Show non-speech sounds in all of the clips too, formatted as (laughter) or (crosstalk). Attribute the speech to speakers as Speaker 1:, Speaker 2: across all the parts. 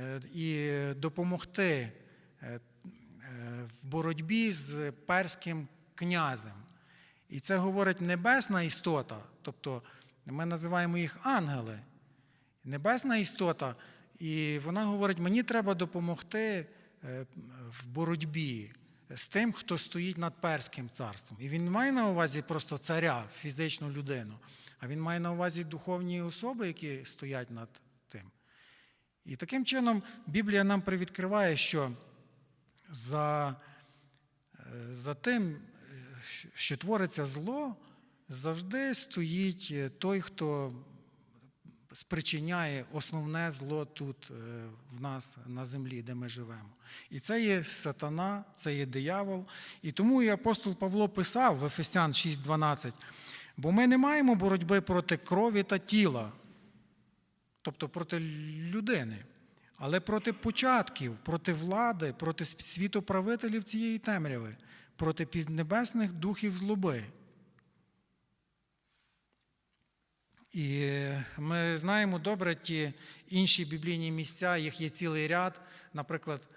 Speaker 1: е, і допомогти е, в боротьбі з перським князем. І це говорить небесна істота, тобто ми називаємо їх ангели. Небесна істота, і вона говорить: мені треба допомогти е, в боротьбі з тим, хто стоїть над перським царством. І він має на увазі просто царя, фізичну людину, а він має на увазі духовні особи, які стоять над. І таким чином Біблія нам привідкриває, що за, е, за тим, що твориться зло, завжди стоїть е, той, хто спричиняє основне зло тут е, в нас на землі, де ми живемо. І це є сатана, це є диявол. І тому і апостол Павло писав в Ефесян 6:12, бо ми не маємо боротьби проти крові та тіла, тобто проти людини, але проти початків, проти влади, проти світоправителів цієї темряви, проти піднебесних духів злоби. І ми знаємо добре ті інші біблійні місця, їх є цілий ряд. Наприклад,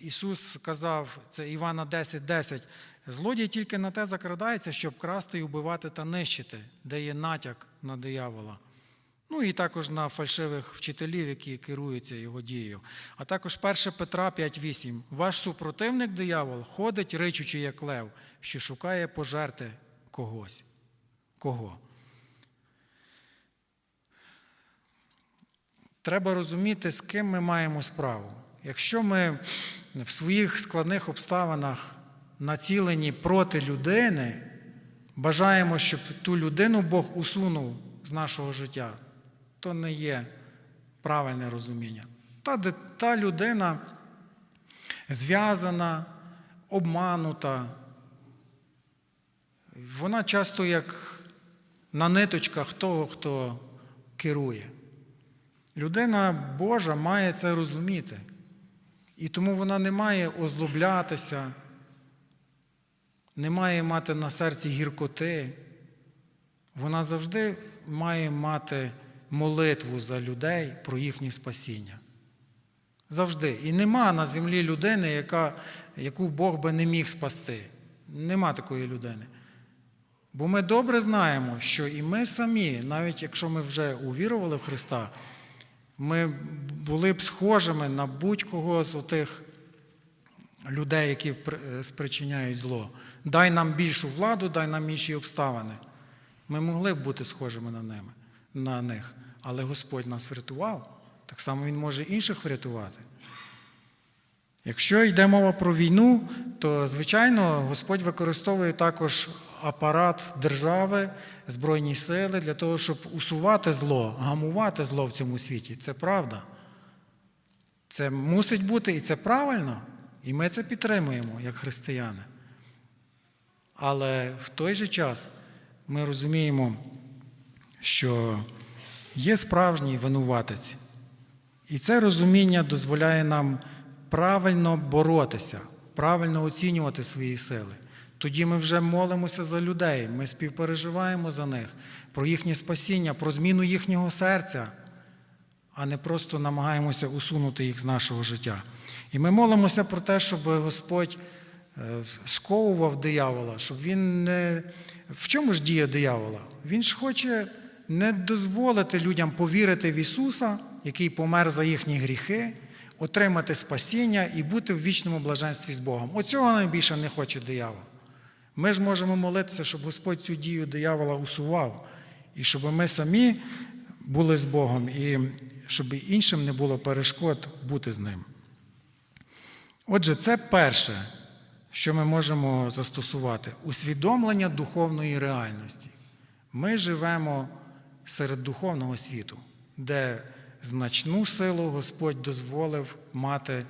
Speaker 1: Ісус сказав, це Івана 10:10, 10, злодій тільки на те закрадається, щоб красти і вбивати та нищити, де є натяк на диявола. Ну і також на фальшивих вчителів, які керуються його дією. А також 1 Петра 5,8. Ваш супротивник диявол ходить, ричучи, як лев, що шукає пожерти когось. Кого? Треба розуміти, з ким ми маємо справу. Якщо ми в своїх складних обставинах націлені проти людини, бажаємо, щоб ту людину Бог усунув з нашого життя, то не є правильне розуміння. Та, та людина зв'язана, обманута, вона часто як на ниточках того, хто керує. Людина Божа має це розуміти. І тому вона не має озлоблятися, не має мати на серці гіркоти. Вона завжди має мати молитву за людей про їхнє спасіння. Завжди. І нема на землі людини, яка, яку Бог би не міг спасти. Нема такої людини. Бо ми добре знаємо, що і ми самі, навіть якщо ми вже увірували в Христа, ми були б схожими на будь-кого з отих людей, які спричиняють зло. Дай нам більшу владу, дай нам інші обставини. Ми могли б бути схожими на, ними, на них, але Господь нас врятував, так само Він може інших врятувати. Якщо йде мова про війну, то, звичайно, Господь використовує також апарат держави, Збройні сили для того, щоб усувати зло, гамувати зло в цьому світі. Це правда. Це мусить бути і це правильно. І ми це підтримуємо як християни. Але в той же час ми розуміємо, що є справжній винуватець. І це розуміння дозволяє нам правильно боротися, правильно оцінювати свої сили. Тоді ми вже молимося за людей, ми співпереживаємо за них, про їхнє спасіння, про зміну їхнього серця, а не просто намагаємося усунути їх з нашого життя. І ми молимося про те, щоб Господь сковував диявола, щоб він не. В чому ж діє диявола? Він ж хоче не дозволити людям повірити в Ісуса, який помер за їхні гріхи, отримати спасіння і бути в вічному блаженстві з Богом. Оцього найбільше не хоче диявол. Ми ж можемо молитися, щоб Господь цю дію диявола усував, і щоб ми самі були з Богом, і щоб іншим не було перешкод бути з ним. Отже, це перше, що ми можемо застосувати усвідомлення духовної реальності. Ми живемо серед духовного світу, де значну силу Господь дозволив мати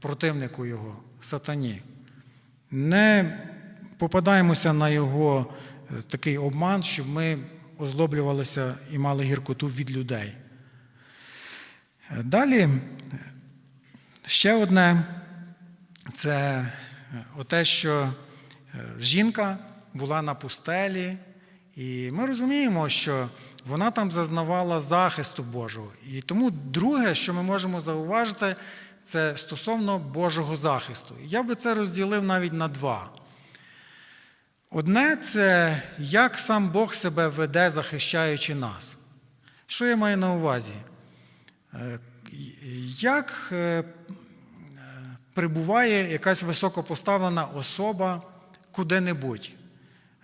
Speaker 1: противнику Його, сатані. Не попадаємося на його такий обман, щоб ми озлоблювалися і мали гіркоту від людей. Далі ще одне це те, що жінка була на пустелі, і ми розуміємо, що вона там зазнавала захисту Божого. І тому друге, що ми можемо зауважити, це стосовно Божого захисту. Я би це розділив навіть на два. Одне це як сам Бог себе веде, захищаючи нас. Що я маю на увазі? Е, Як е, прибуває якась високопоставлена особа куди-небудь?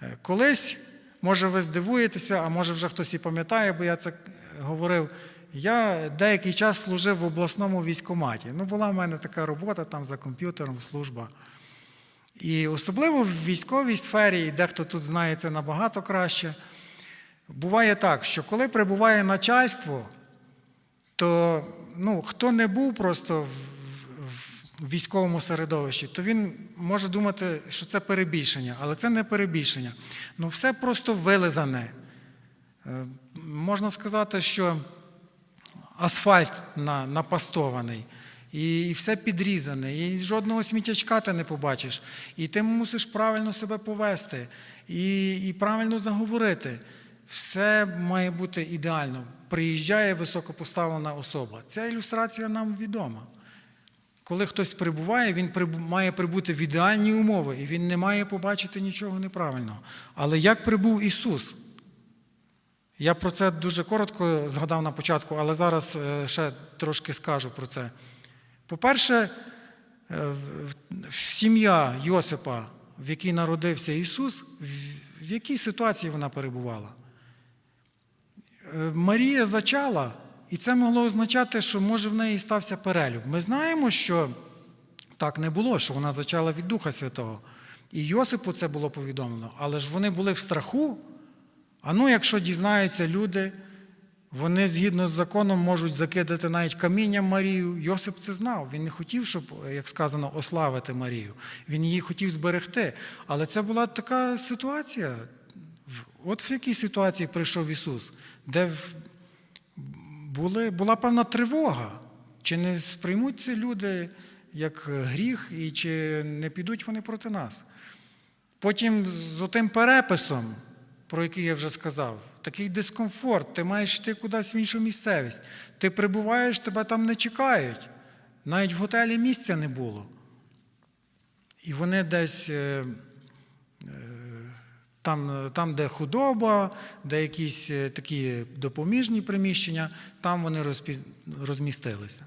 Speaker 1: Е, Колись, може, ви здивуєтеся, а може вже хтось і пам'ятає, бо я це говорив. Я деякий час служив в обласному військкоматі. Ну, була в мене така робота там за комп'ютером, служба. І особливо в військовій сфері, і дехто тут знає це набагато краще, буває так, що коли прибуває начальство, то ну, хто не був просто в, в, військовому середовищі, то він може думати, що це перебільшення, але це не перебільшення. Ну, все просто вилизане. Е, Можна сказати, що асфальт напастований. І все підрізане, і жодного сміттячка ти не побачиш. І ти мусиш правильно себе повести, і, і правильно заговорити. Все має бути ідеально. Приїжджає високопоставлена особа. Ця ілюстрація нам відома. Коли хтось прибуває, він має прибути в ідеальні умови, і він не має побачити нічого неправильного. Але як прибув Ісус? Я про це дуже коротко згадав на початку, але зараз е, ще трошки скажу про це. По-перше, е, сім'я Йосипа, в якій народився Ісус, в- в якій ситуації вона перебувала? Е, Марія зачала, і це могло означати, що може в неї стався перелюб. Ми знаємо, що так не було, що вона зачала від Духа Святого. І Йосипу це було повідомлено, але ж вони були в страху. А ну, якщо дізнаються люди, вони згідно з законом можуть закидати навіть камінням Марію. Йосип це знав. Він не хотів, щоб, як сказано, ославити Марію. Він її хотів зберегти. Але це була така ситуація. От в якій ситуації прийшов Ісус, де були, була певна тривога. Чи не сприймуть це люди як гріх, і чи не підуть вони проти нас? Потім з отим переписом, про який я вже сказав, такий дискомфорт, ти маєш йти кудись в іншу місцевість. Ти прибуваєш, тебе там не чекають. Навіть в готелі місця не було. І вони десь е, там, там, де худоба, де якісь е, такі допоміжні приміщення, там вони розпіз- розмістилися.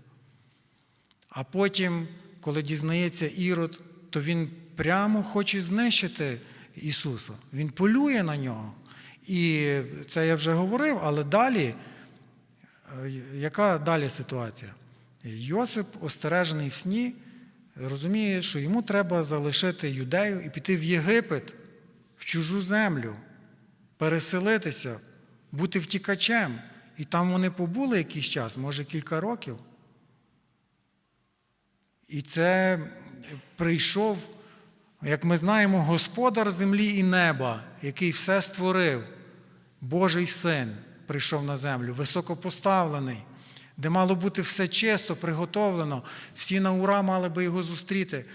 Speaker 1: А потім, коли дізнається Ірод, то він прямо хоче знищити Ісуса. Він полює на нього. І це я вже говорив, але далі, е, яка далі ситуація? Йосип, остережений в сні, розуміє, що йому треба залишити юдею і піти в Єгипет, в чужу землю, переселитися, бути втікачем. І там вони побули якийсь час, може кілька років. І це прийшов, як ми знаємо, Господар землі і неба, який все створив, Божий син прийшов на землю, високопоставлений, де мало бути все чисто, приготовлено, всі на ура мали би його зустріти.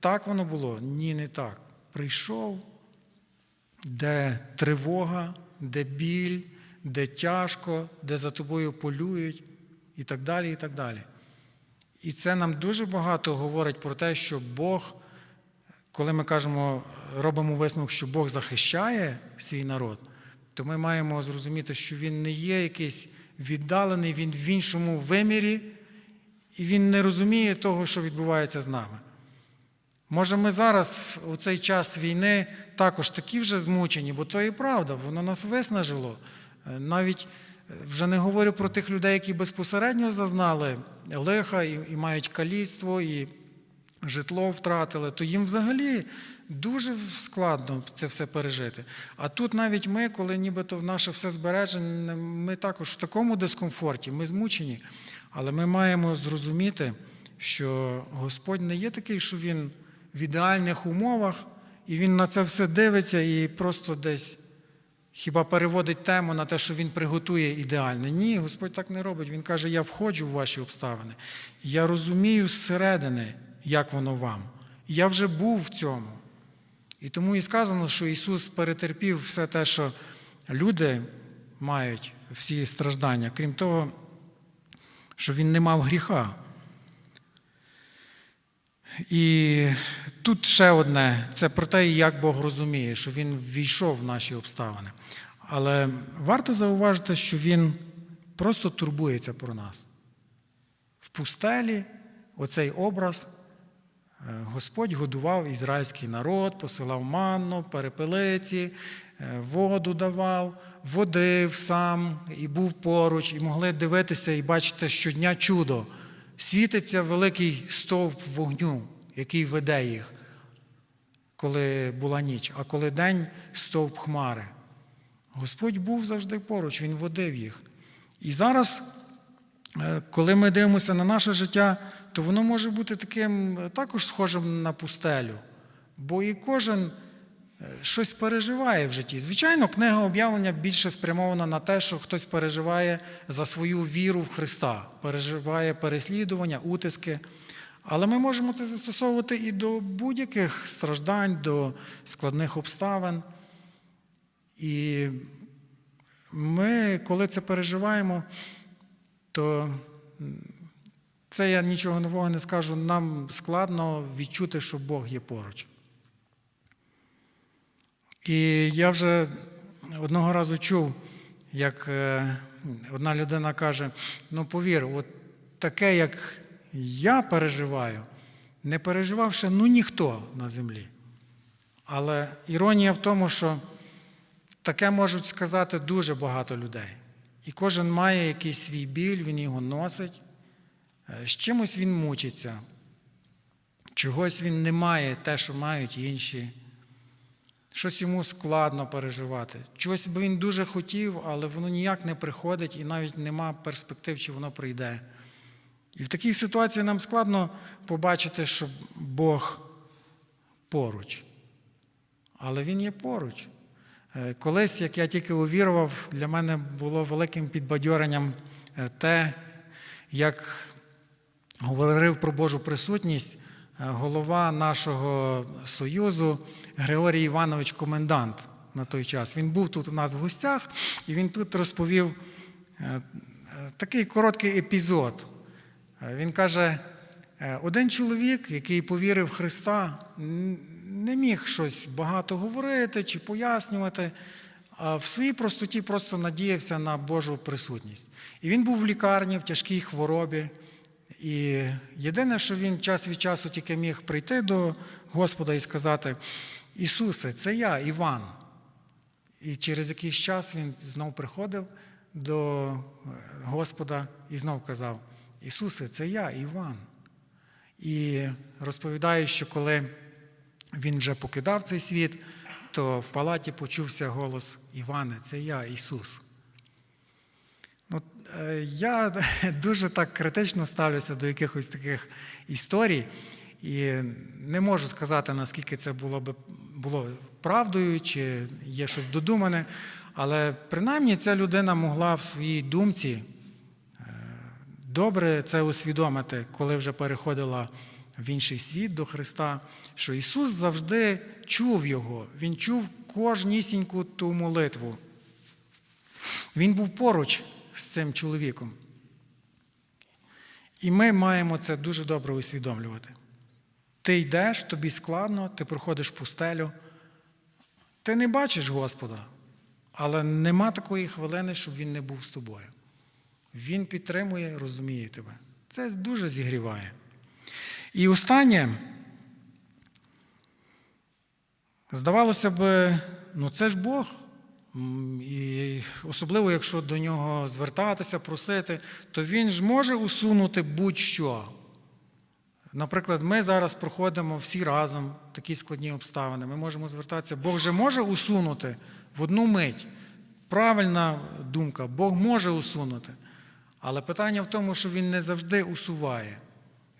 Speaker 1: Так воно було? Ні, не так. Прийшов, де тривога, де біль, де тяжко, де за тобою полюють, і так далі, і так далі. І це нам дуже багато говорить про те, що Бог, коли ми кажемо, робимо висновок, що Бог захищає свій народ, то ми маємо зрозуміти, що він не є якийсь віддалений, він в іншому вимірі, і він не розуміє того, що відбувається з нами. Може, ми зараз, у цей час війни, також такі вже змучені, бо то і правда, воно нас виснажило. Е, Навіть е, вже не говорю про тих людей, які безпосередньо зазнали лиха і, і мають каліцтво, і житло втратили, то їм взагалі дуже складно це все пережити. А тут навіть ми, коли нібито в наше все збережене, ми також в такому дискомфорті, ми змучені. Але ми маємо зрозуміти, що Господь не є такий, що Він в ідеальних умовах, і Він на це все дивиться і просто десь хіба переводить тему на те, що Він приготує ідеальне. Ні, Господь так не робить. Він каже, я входжу в ваші обставини. Я розумію зсередини, як воно вам. Я вже був в цьому. І тому і сказано, що Ісус перетерпів все те, що люди мають всі страждання, крім того, що він не мав гріха. І тут ще одне це про те, як Бог розуміє, що Він ввійшов в наші обставини. Але варто зауважити, що Він просто турбується про нас. В пустелі оцей образ е, Господь годував ізраїльський народ, посилав манну, перепелиці, е, воду давав, водив сам і був поруч, і могли дивитися і бачити щодня чудо. Світиться великий стовп вогню, який веде їх, коли була ніч, а коли день стовп хмари. Господь був завжди поруч, Він водив їх. І зараз, е, коли ми дивимося на наше життя, то воно може бути таким е, також схожим на пустелю. Бо і кожен щось переживає в житті. Звичайно, книга об'явлення більше спрямована на те, що хтось переживає за свою віру в Христа, переживає переслідування, утиски. Але ми можемо це застосовувати і до будь-яких страждань, до складних обставин. І ми, коли це переживаємо, то це я нічого нового не скажу, нам складно відчути, що Бог є поруч. І я вже одного разу чув, як е, одна людина каже: ну повір, от таке, як я переживаю, не переживав ще ну ніхто на землі. Але іронія в тому, що таке можуть сказати дуже багато людей. І кожен має якийсь свій біль, він його носить, Е, з чимось він мучиться, чогось він не має те, що мають інші. Щось йому складно переживати. Чогось би він дуже хотів, але воно ніяк не приходить і навіть нема перспектив, чи воно прийде. І в такій ситуації нам складно побачити, що Бог поруч. Але Він є поруч. Е, Колись, як я тільки увірував, для мене було великим підбадьоренням е, те, як говорив про Божу присутність голова нашого союзу Григорій Іванович Комендант на той час. Він був тут у нас в гостях, і він тут розповів е, е, такий короткий епізод. Е, Він каже: е, один чоловік, який повірив в Христа, не міг щось багато говорити чи пояснювати, а в своїй простоті просто надіявся на Божу присутність. І він був в лікарні в тяжкій хворобі. І єдине, що він час від часу тільки міг прийти до Господа і сказати: Ісусе, це я, Іван. І через якийсь час він знов приходив до е, Господа і знов казав: Ісусе, це я, Іван. І розповідає, що коли він вже покидав цей світ, то в палаті почувся голос Іване, це я, Ісус. Я (laughs) дуже так критично ставлюся до якихось таких історій, і не можу сказати, наскільки це було б було правдою, чи є щось додумане, але принаймні ця людина могла в своїй думці е, добре це усвідомити, коли вже переходила в інший світ до Христа, що Ісус завжди чув Його, Він чув кожнісіньку ту молитву. Він був поруч з цим чоловіком. І ми маємо це дуже добре усвідомлювати. Ти йдеш, тобі складно, ти проходиш пустелю, ти не бачиш Господа, але нема такої хвилини, щоб Він не був з тобою. Він підтримує, розуміє тебе. Це дуже зігріває. І останнє, здавалося б, ну це ж Бог. І особливо, якщо до нього звертатися, просити, то він ж може усунути будь-що. Наприклад, ми зараз проходимо всі разом такі складні обставини. Ми можемо звертатися. Бог же може усунути в одну мить. Правильна думка, Бог може усунути. Але питання в тому, що Він не завжди усуває.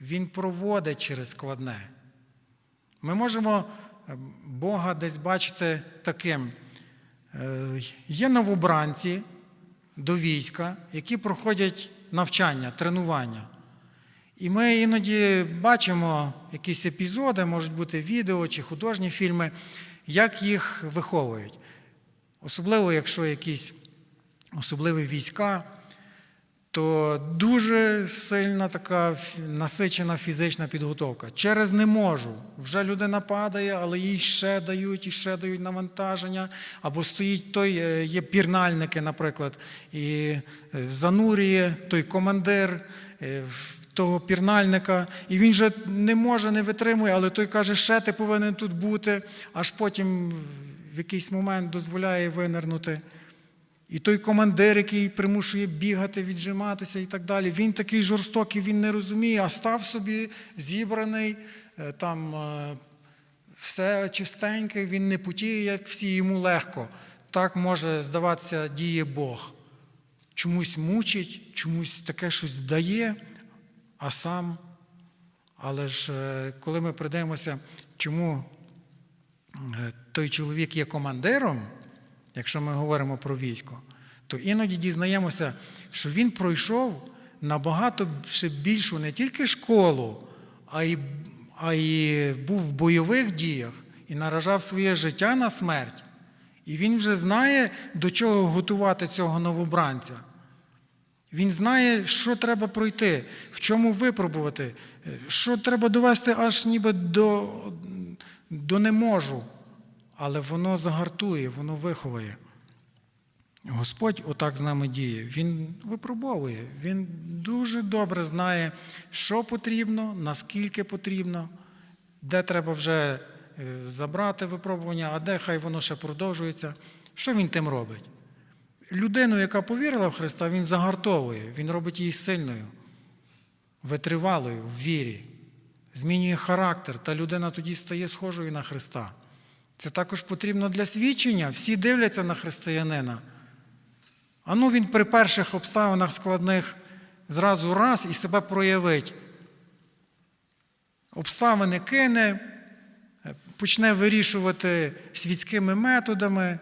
Speaker 1: Він проводить через складне. Ми можемо е, Бога десь бачити таким. Е, Є новобранці до війська, які проходять навчання, тренування. І ми іноді бачимо якісь епізоди, можуть бути відео чи художні фільми, як їх виховують. Особливо, якщо якісь особливі війська, то дуже сильна така насичена фізична підготовка. Через не можу. Вже людина падає, але їй ще дають і ще дають навантаження. Або стоїть той, е, є пірнальники, наприклад, і е, занурює той командир е, того пірнальника, і він вже не може, не витримує, але той каже, ще ти повинен тут бути, аж потім в якийсь момент дозволяє винирнути. І той командир, який примушує бігати, віджиматися і так далі, він такий жорстокий, він не розуміє, а став собі зібраний, е, там е, все чистеньке, він не потіє, як всі, йому легко. Так може здаватися, діє Бог. Чомусь мучить, чомусь таке щось дає, а сам. Але ж е, коли ми придивимося, чому той чоловік є командиром, якщо ми говоримо про військо, то іноді дізнаємося, що він пройшов набагато ще більшу не тільки школу, а й, а й був в бойових діях і наражав своє життя на смерть. І він вже знає, до чого готувати цього новобранця. Він знає, що треба пройти, в чому випробувати, е, що треба довести аж ніби до, до не можу. Але воно загартує, воно виховує. Господь отак з нами діє. Він випробовує, він дуже добре знає, що потрібно, наскільки потрібно, де треба вже е, забрати випробування, а де хай воно ще продовжується. Що він тим робить? Людину, яка повірила в Христа, він загартовує, він робить її сильною, витривалою в вірі, змінює характер, та людина тоді стає схожою на Христа. Це також потрібно для свідчення. Всі дивляться на християнина. А ну він при перших обставинах складних зразу раз і себе проявить. Обставини кине, почне вирішувати світськими методами.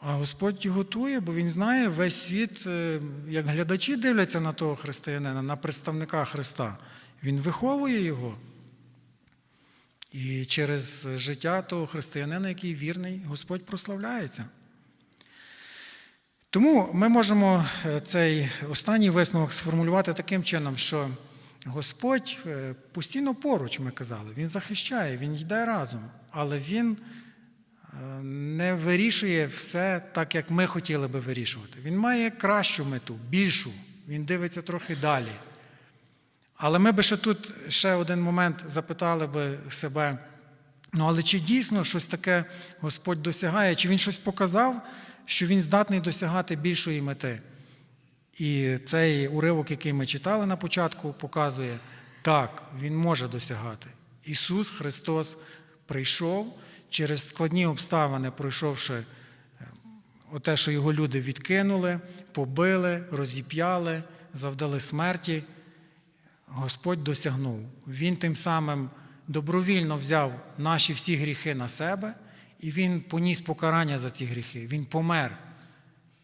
Speaker 1: А Господь готує, бо Він знає, весь світ, е, як глядачі дивляться на того християнина, на представника Христа. Він виховує його. І через життя того християнина, який вірний, Господь прославляється. Тому ми можемо е, цей останній висновок сформулювати таким чином, що Господь е, постійно поруч, ми казали, Він захищає, Він йде разом, але Він е, не вирішує все так, як ми хотіли би вирішувати. Він має кращу мету, більшу, він дивиться трохи далі. Але ми би ще тут ще один момент запитали би себе: ну але чи дійсно щось таке Господь досягає, чи Він щось показав, що Він здатний досягати більшої мети? І цей уривок, який ми читали на початку, показує, так, Він може досягати. Ісус Христос прийшов через складні обставини, пройшовши е, оте, що його люди відкинули, побили, розіп'яли, завдали смерті. Господь досягнув. Він тим самим добровільно взяв наші всі гріхи на себе, і Він поніс покарання за ці гріхи. Він помер.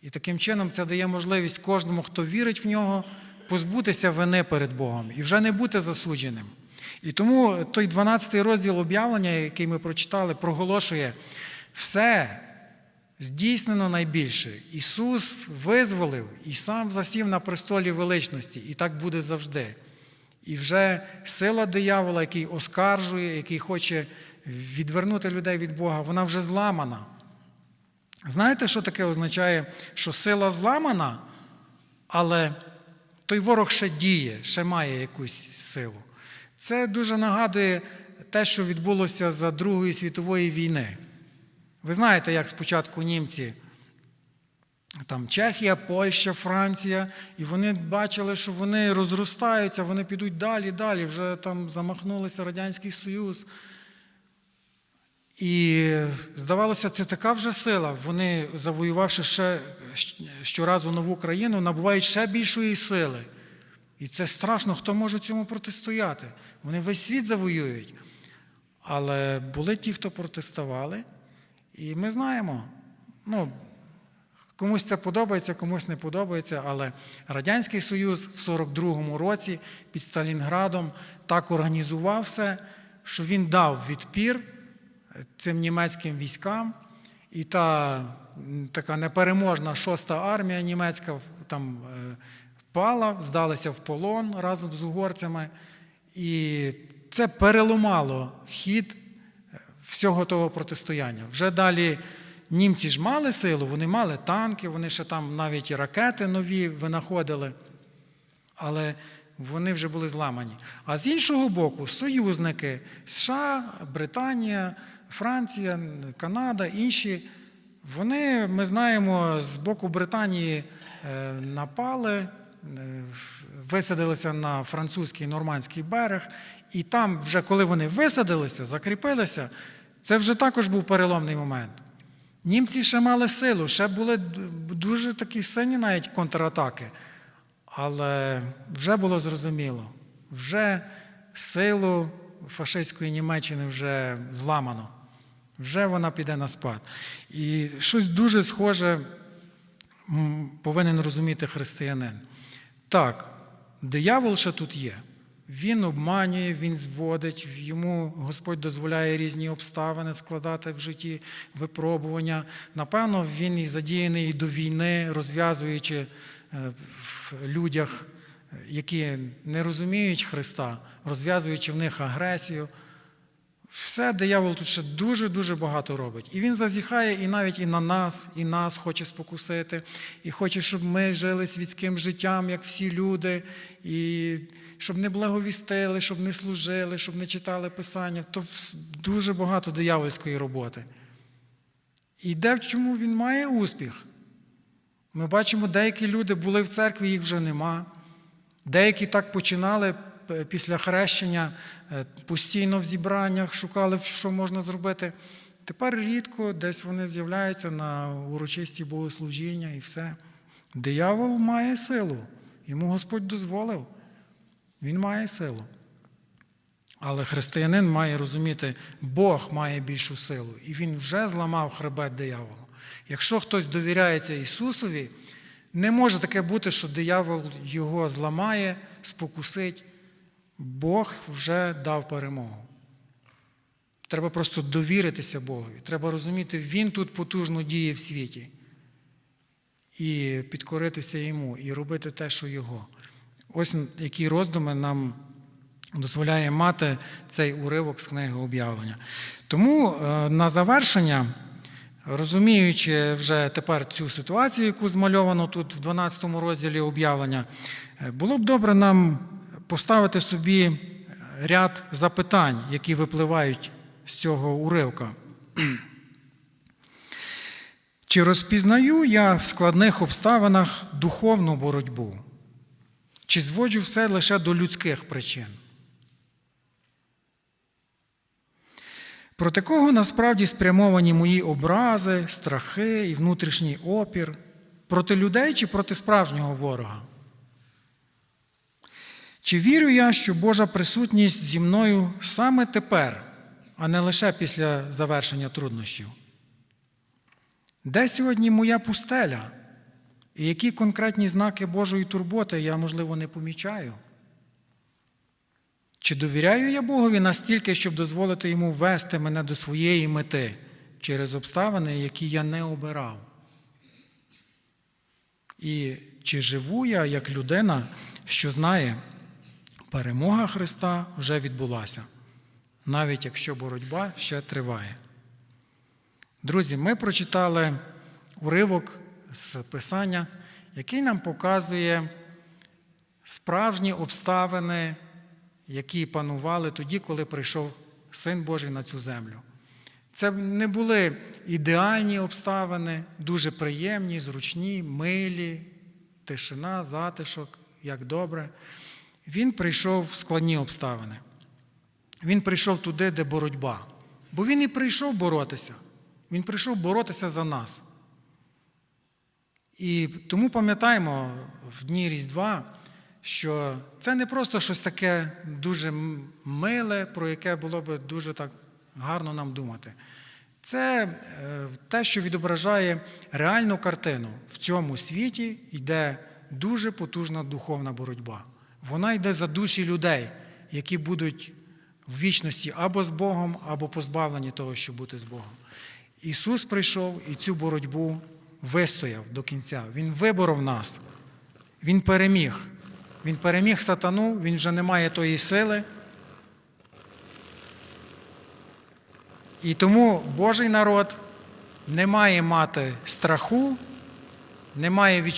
Speaker 1: І таким чином це дає можливість кожному, хто вірить в нього, позбутися вини перед Богом і вже не бути засудженим. І тому той 12 розділ об'явлення, який ми прочитали, проголошує все здійснено найбільше. Ісус визволив і сам засів на престолі величності, і так буде завжди. І вже сила диявола, який оскаржує, який хоче відвернути людей від Бога, вона вже зламана. Знаєте, що таке означає, що сила зламана, але той ворог ще діє, ще має якусь силу. Це дуже нагадує те, що відбулося за Другої світової війни. Ви знаєте, як спочатку німці, там Чехія, Польща, Франція, і вони бачили, що вони розростаються, вони підуть далі, далі, вже там замахнулися Радянський Союз. І здавалося, це така вже сила. Вони, завоювавши ще щоразу нову країну, набувають ще більшої сили. І це страшно, хто може цьому протистояти. Вони весь світ завоюють. Але були ті, хто протестували, і ми знаємо, ну, комусь це подобається, комусь не подобається, але Радянський Союз в 42-му році під Сталінградом так організував все, що він дав відпір цим німецьким військам. і та така непереможна шоста армія німецька там е, пала, здалася в полон разом з угорцями. І це переламало хід е, всього того протистояння. Вже далі німці ж мали силу, вони мали танки, вони ще там навіть і ракети нові винаходили але вони вже були зламані. А з іншого боку, союзники США, Британія, Франція, Канада, інші, вони, ми знаємо, з боку Британії е, напали, е, висадилися на французький нормандський берег, і там, вже коли вони висадилися, закріпилися, це вже також був переломний момент. Німці ще мали силу, ще були дуже такі сильні навіть контратаки. Але вже було зрозуміло, вже силу фашистської Німеччини вже зламано, вже вона піде на спад. І щось дуже схоже повинен розуміти християнин. Так, диявол ще тут є. Він обманює, він зводить, йому Господь дозволяє різні обставини складати в житті випробування. Напевно, він і задіяний і до війни, розв'язуючи е, в людях, які не розуміють Христа, розв'язуючи в них агресію. Все диявол тут ще дуже-дуже багато робить. І він зазіхає і навіть і на нас, і нас хоче спокусити, і хоче, щоб ми жили світським життям, як всі люди, і щоб не благовістили, щоб не служили, щоб не читали Писання. То дуже багато диявольської роботи. І де в чому він має успіх? Ми бачимо, деякі люди були в церкві, їх вже нема. Деякі так починали після хрещення е, постійно в зібраннях, шукали, що можна зробити. Тепер рідко десь вони з'являються на урочисті богослужіння і все. Диявол має силу. Йому Господь дозволив. Він має силу. Але християнин має розуміти, Бог має більшу силу, і він вже зламав хребет дияволу. Якщо хтось довіряється Ісусові, не може таке бути, що диявол його зламає, спокусить. Бог вже дав перемогу. Треба просто довіритися Богові. Треба розуміти, Він тут потужно діє в світі. І підкоритися йому, і робити те, що його. Ось які роздуми нам дозволяє мати цей уривок з книги об'явлення. Тому е, на завершення, розуміючи вже тепер цю ситуацію, яку змальовано тут в 12 розділі об'явлення, е, було б добре нам поставити собі ряд запитань, які випливають з цього уривка. Чи розпізнаю я в складних обставинах духовну боротьбу? Чи зводжу все лише до людських причин? Проти кого насправді спрямовані мої образи, страхи і внутрішній опір? Проти людей чи проти справжнього ворога? Чи вірю я, що Божа присутність зі мною саме тепер, а не лише після завершення труднощів? Де сьогодні моя пустеля? І які конкретні знаки Божої турботи я, можливо, не помічаю? Чи довіряю я Богові настільки, щоб дозволити йому вести мене до своєї мети через обставини, які я не обирав? І чи живу я як людина, що знає, перемога Христа вже відбулася, навіть якщо боротьба ще триває? Друзі, ми прочитали уривок з Писання, який нам показує справжні обставини, які панували тоді, коли прийшов Син Божий на цю землю. Це не були ідеальні обставини, дуже приємні, зручні, милі, тишина, затишок, як добре. Він прийшов в складні обставини. Він прийшов туди, де боротьба. Бо він і прийшов боротися. Він прийшов боротися за нас. І тому пам'ятаємо в дні Різдва, що це не просто щось таке дуже миле, про яке було б дуже так гарно нам думати. Це е, те, що відображає реальну картину. В цьому світі йде дуже потужна духовна боротьба. Вона йде за душі людей, які будуть в вічності або з Богом, або позбавлені того, щоб бути з Богом. Ісус прийшов і цю боротьбу вистояв до кінця. Він виборов нас. Він переміг. Він переміг сатану, він вже не має тої сили. І тому Божий народ не має мати страху, не має відчуття.